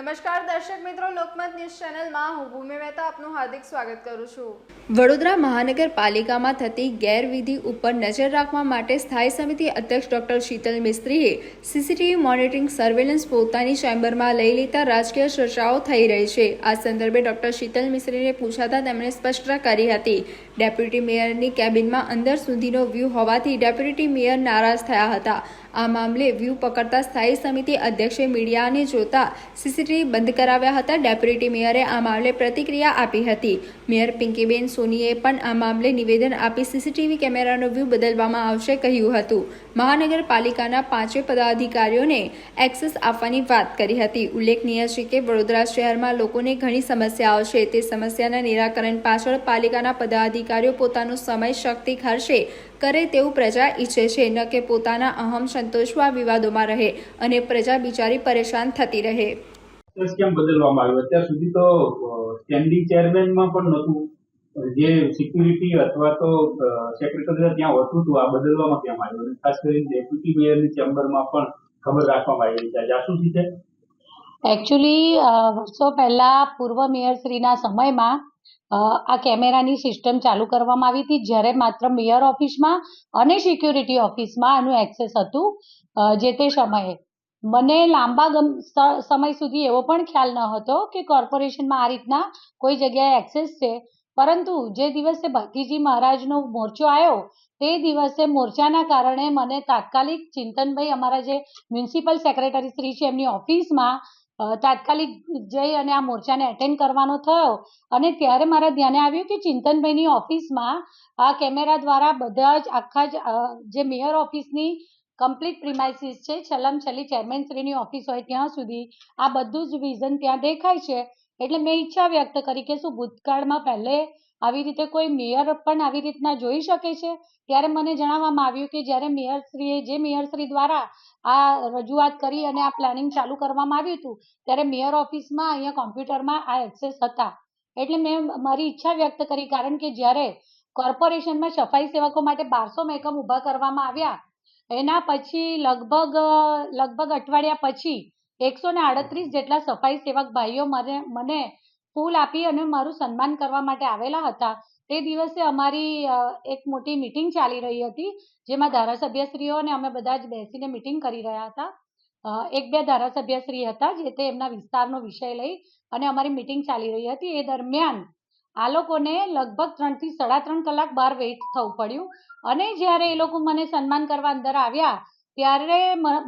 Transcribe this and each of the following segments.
નમસ્કાર દર્શક મિત્રો, લોકમત ન્યૂઝ ચેનલમાં હું ભૂમિ મહેતા આપનું હાર્દિક સ્વાગત કરું છું. વડોદરા મહાનગરપાલિકામાં થતી ગેરવિધિ ઉપર નજર રાખવા માટે સ્થાયી સમિતિ અધ્યક્ષ ડોક્ટર શીતલ મિસ્ત્રીએ સીસીટીવી મોનિટરિંગ સર્વેલન્સ પોતાની ચેમ્બરમાં લઈ લેતા રાજકીય ચર્ચાઓ થઈ રહી છે. આ સંદર્ભે ડોક્ટર શીતલ મિસ્ત્રીને પૂછાતા તેમણે સ્પષ્ટતા કરી હતી. ડેપ્યુટી મેયરની કેબિનમાં અંદર સુધીનો વ્યૂ હોવાથી ડેપ્યુટી મેયર નારાજ થયા હતા. આ મામલે વ્યૂ પકડતા સ્થાયી સમિતિ અધ્યક્ષે મીડિયાને જોતા સીસીટીવી બંધ કરાવ્યા હતા. ડેપ્યુટી મેયરે આ મામલે પ્રતિક્રિયા આપી હતી. મેયર પિંકીબેન સોનીએ પણ આ મામલે નિવેદન આપી સીસીટીવી કેમેરાનો વ્યૂ બદલવામાં આવશે કહ્યું હતું. મહાનગરપાલિકાના પાંચે પદાધિકારીઓને એક્સેસ આપવાની વાત કરી હતી. ઉલ્લેખનીય છે કે વડોદરા શહેરમાં લોકોને ઘણી સમસ્યાઓ છે. તે સમસ્યાના નિરાકરણ પાછળ પાલિકાના પદાધિકારીઓ પોતાનો સમય શક્તિ ખર્ચે કરે તેવું પ્રજા ઈચ્છે છે ન કે પોતાના અહમ સંતોષવા વિવાદોમાં રહે અને પ્રજા બિચારી પરેશાન થતી રહે. કેમ બદલવામાં આવ્યું? અત્યાર સુધી તો સ્ટેન્ડિંગ ચેરમેનમાં પણ નહોતું. જે સિક્યુરિટી અથવા તો સેક્રેટરી ત્યાં હોતું હતું આ બદલવામાં કેમ આવ્યું? અને ખાસ કરીને ડેપ્યુટી મેયરની ચેમ્બરમાં પણ ખબર રાખવામાં આવી છે. આ જાસૂસી છે? એકચ્યુઅલી વર્ષો પહેલા પૂર્વ મેયરશ્રીના સમયમાં અ, આ કેમેરાની સિસ્ટમ ચાલુ કરવામાં આવી હતી જ્યારે માત્ર મેયર ઓફિસમાં અને સિક્યુરિટી ઓફિસમાં આનું એક્સેસ હતું જે તે સમયે. મને લાંબા સમય સુધી એવો પણ ખ્યાલ ન હતો કે કોર્પોરેશનમાં આ રીતના કોઈ જગ્યાએ એક્સેસ છે. પરંતુ જે દિવસે ભક્તિજી મહારાજનો મોરચો આવ્યો, તે દિવસે મોરચાના કારણે મને તાત્કાલિક ચિંતનભાઈ અમારા જે મ્યુનિસિપલ સેક્રેટરી શ્રી છે એમની ઓફિસમાં તાત્કાલિક જઈ અને આ મોરચાને એટેન્ડ કરવાનો થયો અને ત્યારે મારા ધ્યાને આવ્યું કે ચિંતનભાઈની ઓફિસમાં આ કેમેરા દ્વારા બધા જ આખા જ જે મેયર ઓફિસની કમ્પ્લીટ પ્રિમાઇસીસ છે છલમ છેલ્લી ચેરમેન શ્રીની ઓફિસ હોય ત્યાં સુધી આ બધું જ વિઝન ત્યાં દેખાય છે. એટલે મેં ઈચ્છા વ્યક્ત કરી કે શું ભૂતકાળમાં પહેલે આવી રીતે કોઈ મેયર પણ આવી રીતના જોઈ શકે છે? ત્યારે મને જણાવવામાં આવ્યું કે જ્યારે મેયરશ્રીએ, જે મેયરશ્રી દ્વારા આ રજૂઆત કરી અને આ પ્લાનિંગ ચાલુ કરવામાં આવ્યું હતું, ત્યારે મેયર ઓફિસમાં અહીંયા કોમ્પ્યુટરમાં આ એક્સેસ હતા. એટલે મેં મારી ઈચ્છા વ્યક્ત કરી, કારણ કે જ્યારે કોર્પોરેશનમાં સફાઈ સેવકો માટે બારસો એકમ ઊભા કરવામાં આવ્યા, એના પછી લગભગ લગભગ અઠવાડિયા પછી એકસો ને આડત્રીસ જેટલા સફાઈ સેવક ભાઈઓ મને મને ફૂલ આપી અને મારું સન્માન કરવા માટે આવેલા હતા. તે દિવસે અમારી એક મોટી મિટિંગ ચાલી રહી હતી, જેમાં ધારાસભ્યશ્રીઓ અને અમે બધા જ બેસીને મિટિંગ કરી રહ્યા હતા. એક બે ધારાસભ્યશ્રી હતા જે તે એમના વિસ્તારનો વિષય લઈ અને અમારી મિટિંગ ચાલી રહી હતી. એ દરમિયાન આ લોકોને લગભગ ત્રણથી સાડા ત્રણ કલાક બહાર વેઇટ થવું પડ્યું અને જ્યારે એ લોકો મને સન્માન કરવા અંદર આવ્યા, ત્યારે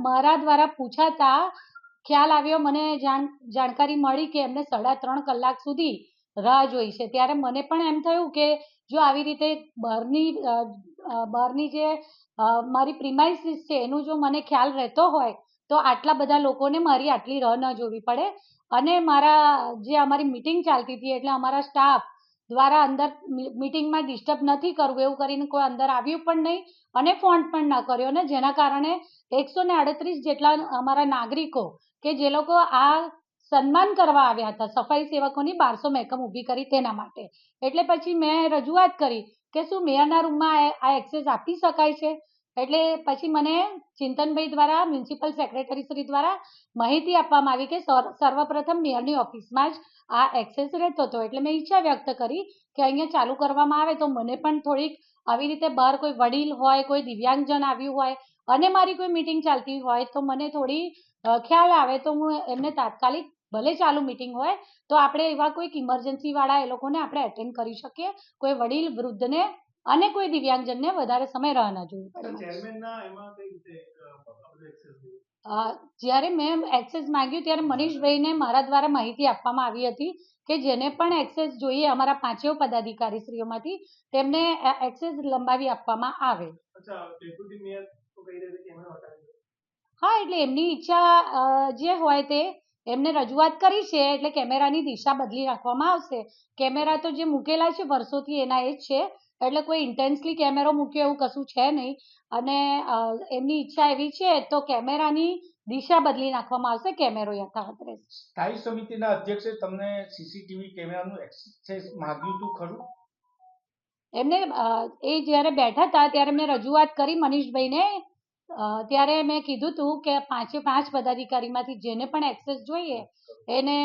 મારા દ્વારા પૂછાતા ખ્યાલ આવ્યો, મને જાણ, જાણકારી મળી કે એમને સાડા ત્રણ કલાક સુધી રાહ જોઈ છે. ત્યારે મને પણ એમ થયું કે જો આવી રીતે બહારની બહારની જે મારી પ્રિમાઇસીસ છે, એનું જો મને ખ્યાલ રહેતો હોય, તો આટલા બધા લોકોને મારી આટલી રાહ ન જોવી પડે. અને મારા, જે અમારી મિટિંગ ચાલતી હતી, એટલે અમારા સ્ટાફ દ્વારા અંદર મિટિંગમાં ડિસ્ટર્બ નથી કરવું, એવું કરીને કોઈ અંદર આવ્યું પણ નહીં અને ફોન પણ ન કર્યો. ને જેના કારણે એકસો ને આડત્રીસ જેટલા અમારા નાગરિકો કે જે લોકો આ સન્માન કરવા આવ્યા હતા, સફાઈ સેવકોની બારસો મહેકમ ઊભી કરી તેના માટે. એટલે પછી મેં રજૂઆત કરી કે શું મેયરના રૂમમાં આ- એક્સેસ આપી શકાય છે? એટલે પછી મને ચિંતનભાઈ દ્વારા, મ્યુનિસિપલ સેક્રેટરી શ્રી દ્વારા માહિતી આપવામાં આવી કે સર- સર્વપ્રથમ મેયરની ઓફિસમાં જ આ એક્સેસ રહેતો હતો. એટલે મેં ઈચ્છા વ્યક્ત કરી કે અહીંયા ચાલુ કરવામાં આવે તો મને પણ થોડીક આવી રીતે બહાર કોઈ વડીલ હોય, કોઈ દિવ્યાંગજન આવ્યું હોય અને મારી કોઈ મિટિંગ ચાલતી હોય તો મને થોડી ખ્યાલ આવે તો હું એમને તાત્કાલિક ભલે ચાલુ મિટિંગ હોય તો આપણે એવા કોઈક ઇમરજન્સી વાળા એ લોકોને આપણે એટેન્ડ કરી શકીએ. કોઈ વડીલ વૃદ્ધને અને કોઈ દિવ્યાંગજનને વધારે સમય રાહ ન અ, જ્યારે મેં એક્સેસ માંગ્યું ત્યારે મનીષભાઈને મારા દ્વારા માહિતી આપવામાં આવી હતી કે જેને પણ એક્સેસ જોઈએ અમારા પાંચેય પદાધિકારી શ્રીઓમાંથી તેમને એક્સેસ લંબાવી આપવામાં આવે. હા એટલે એમની ઈચ્છા જે હોય તે એમને રજૂઆત કરી છે એટલે કેમેરાની દિશા બદલી રાખવામાં આવશે. કેમેરા તો જે મૂકેલા છે વર્ષોથી એના એ જ છે એટલે કોઈ ઇન્ટેન્સલી કેમેરો મૂક્યો એવું કશું છે નહીં. અને એમની ઈચ્છા એવી છે તો કેમેરાની દિશા બદલી નાખવામાં આવશે કેમેરો યથાવત રહેશે સ્થાયી સમિતિના અધ્યક્ષે તમને સીસીટીવી કેમેરાનું એક્સેસ માંગ્યું હતું ખરું? એમને એ જ્યારે બેઠા હતા ત્યારે મેં રજૂઆત કરી મનીષભાઈને ત્યારે મેં કીધું હતું કે પાંચે પાંચ પદાધિકારીમાંથી જેને પણ એક્સેસ જોઈએ એને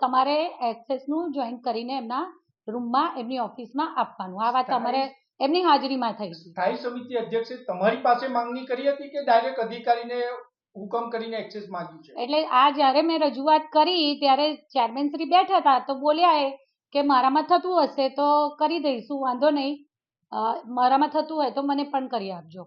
તમારે એક્સેસનું જોઈન કરીને એમના રૂમમાં એમની ઓફિસમાં આપવાનું. આ વાત તમારે એમની હાજરીમાં થઈ સ્થાયી સમિતિ અધ્યક્ષે તમારી પાસે માંગણી કરી હતી કે ડાયરેક્ટ અધિકારીને હુકમ કરીને એક્સેસ માંગ્યું છે? એટલે આ જ્યારે મેં રજૂઆત કરી ત્યારે ચેરમેન શ્રી બેઠા હતા તો બોલ્યા એ કે મારામાં થતું હશે તો કરી દઈશું વાંધો નહીં. મારામાં થતું હોય તો મને પણ કરી આપજો.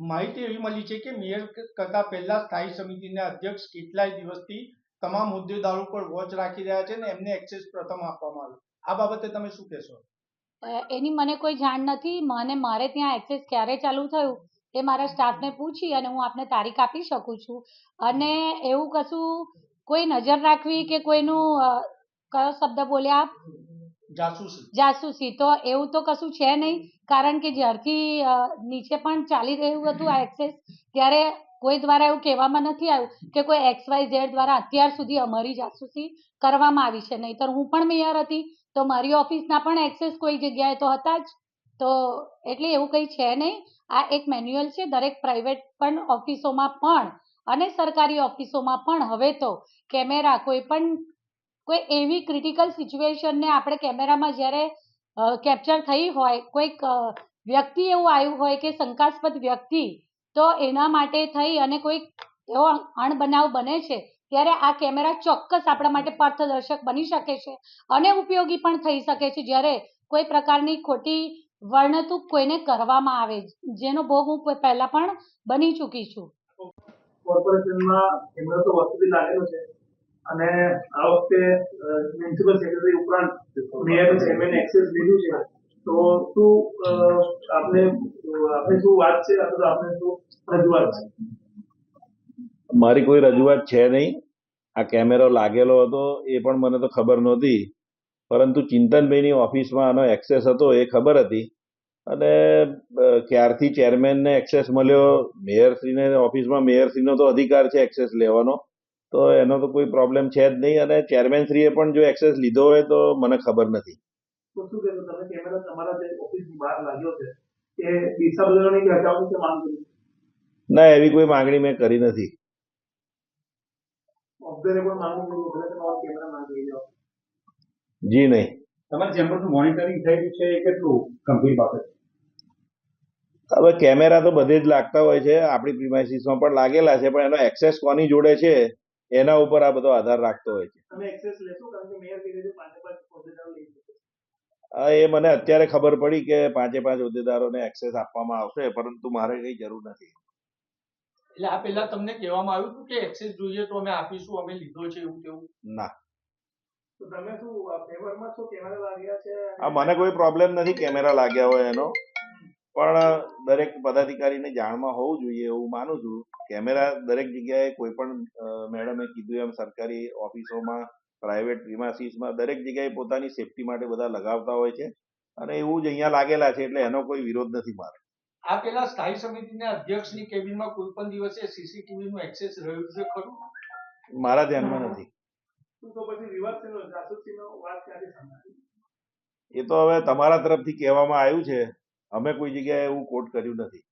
માહિતી એવી મળી છે કે મેયર કરતા પહેલા સ્થાયી સમિતિના અધ્યક્ષ કેટલાય દિવસથી તમામ હોદ્દેદારો પર વોચ રાખી રહ્યા છે ને એમને એક્સેસ પ્રથમ આપવામાં આવ્યો. આ બાબતે તમે શું કહેશો? એની મને કોઈ જાણ નથી. મને, મારે ત્યાં એક્સેસ ક્યારે ચાલુ થયું એ મારા સ્ટાફને પૂછી અને હું આપને તારીખ આપી શકું છું. અને એવું કશું કોઈ નજર રાખવી કે કોઈનું કયો શબ્દ બોલ્યા આપ? જાસૂસી. તો એવું તો કશું છે નહીં, કારણ કે જ્યારથી નીચે પણ ચાલી રહ્યું હતું આ એક્સેસ ત્યારે કોઈ દ્વારા એવું કહેવામાં નથી આવ્યું કે કોઈ એક્સ વાય ઝેડ દ્વારા અત્યાર સુધી અમારી જાસૂસી કરવામાં આવી છે. નહીંતર હું પણ મેયર હતી, તો મારી ઓફિસના પણ એક્સેસ કોઈ જગ્યાએ તો હતા જ. તો એટલે એવું કંઈ છે નહીં. આ એક મેન્યુઅલ છે, દરેક પ્રાઇવેટ પણ ઓફિસોમાં પણ અને સરકારી ઓફિસોમાં પણ. હવે તો કેમેરા કોઈ પણ કોઈ એવી ક્રિટિકલ સિચ્યુએશનને આપણે કેમેરામાં જ્યારે કેપ્ચર થઈ હોય, કોઈક વ્યક્તિ એવું આવ્યું હોય કે શંકાસ્પદ વ્યક્તિ, તો એના માટે થઈ અને કોઈક એવો અણબનાવ બને છે, ત્યારે આ કેમેરા ચોક્કસ આપણા માટે પથદર્શક બની શકે છે અને ઉપયોગી પણ થઈ શકે છે, જ્યારે કોઈ પ્રકારની ખોટી વર્ણતુક કોઈને કરવામાં આવે, જેનો ભોગ હું પહેલા પણ બની ચૂકી છું. કોર્પોરેશનમાં કેમેરો તો વસ્તુથી લાગેલો છે. અને આ વખતે મ્યુનિસિપલ સેક્રેટરી ઉપરાંત મેયર ચેરમેન એક્સેસ લીધું છે. તો શું આપને આપને શું વાત છે? અથવા આપને શું રજૂઆત છે? મારી કોઈ રજૂઆત છે નહીં. આ કેમેરો લાગેલો હતો, એ પણ મને તો ખબર નહોતી. પરંતુ ચિંતનભાઈની ઓફિસમાં આનો એક્સેસ હતો, એ ખબર હતી. અને ક્યારથી ચેરમેનને એક્સેસ મળ્યો? મેયરશ્રીને, ઓફિસમાં મેયરશ્રીનો તો અધિકાર છે એક્સેસ લેવાનો. તો એનો તો કોઈ પ્રોબ્લેમ છે જ નહીં અને ચેરમેન શ્રીએ પણ જો એક્સેસ લીધો હોય તો મને ખબર નથી. ના એવી કોઈ માંગણી મેં કરી નથી. જી નહીં. તમારે ચેમ્બરનું મોનિટરિંગ થઈ રહ્યું છે એ કેટલું ગંભીર બાબત હવે કેમેરા તો બધે જ લાગતા હોય છે આપણી પ્રિમાઇસીસમાં પણ લાગેલા છે પણ એનો એક્સેસ કોની જોડે છે? એના ઉપર આ બધો આધાર રાખતો હોય છે. એ મને અત્યારે ખબર પડી કે પાંચે પાંચ હોદ્દેદારોને એક્સેસ આપવામાં આવશે પરંતુ મારે કઈ જરૂર નથી. એટલે આ પહેલા તમને કહેવામાં આવ્યું હતું કે એક્સેસ જોઈએ તો અમે આપીશું અમે લીધો છે એવું કેવું? ના. તો તમે શું ફેવરમાં છો કેમેરા લાગ્યા છે? આ મને કોઈ પ્રોબ્લેમ નથી કેમેરા લાગ્યા હોય એનો. પણ દરેક પદાધિકારીને જાણમાં હોવું જોઈએ એવું માનું છું. કેમેરા દરેક જગ્યાએ કોઈ પણ મેડમે કીધું એમ સરકારી ઓફિસોમાં પ્રાઇવેટ પ્રિમાસીસમાં દરેક જગ્યાએ પોતાની સેફટી માટે બધા લગાવતા હોય છે. અને એવું જ અહીંયા લાગેલા છે એટલે એનો કોઈ વિરોધ નથી મારે. આ પહેલા સ્થાયી સમિતિના અધ્યક્ષની કેબિનમાં કોઈ પણ દિવસે સીસીટીવી નું એક્સેસ રહ્યું છે ખરું? મારા ધ્યાનમાં નથી. તો પછી વિવાદ છે જાસૂસીનો વાત ક્યાંથી એ તો હવે તમારા તરફથી કહેવામાં આવ્યું છે. અમે કોઈ જગ્યાએ એવું કોટ કર્યું નથી.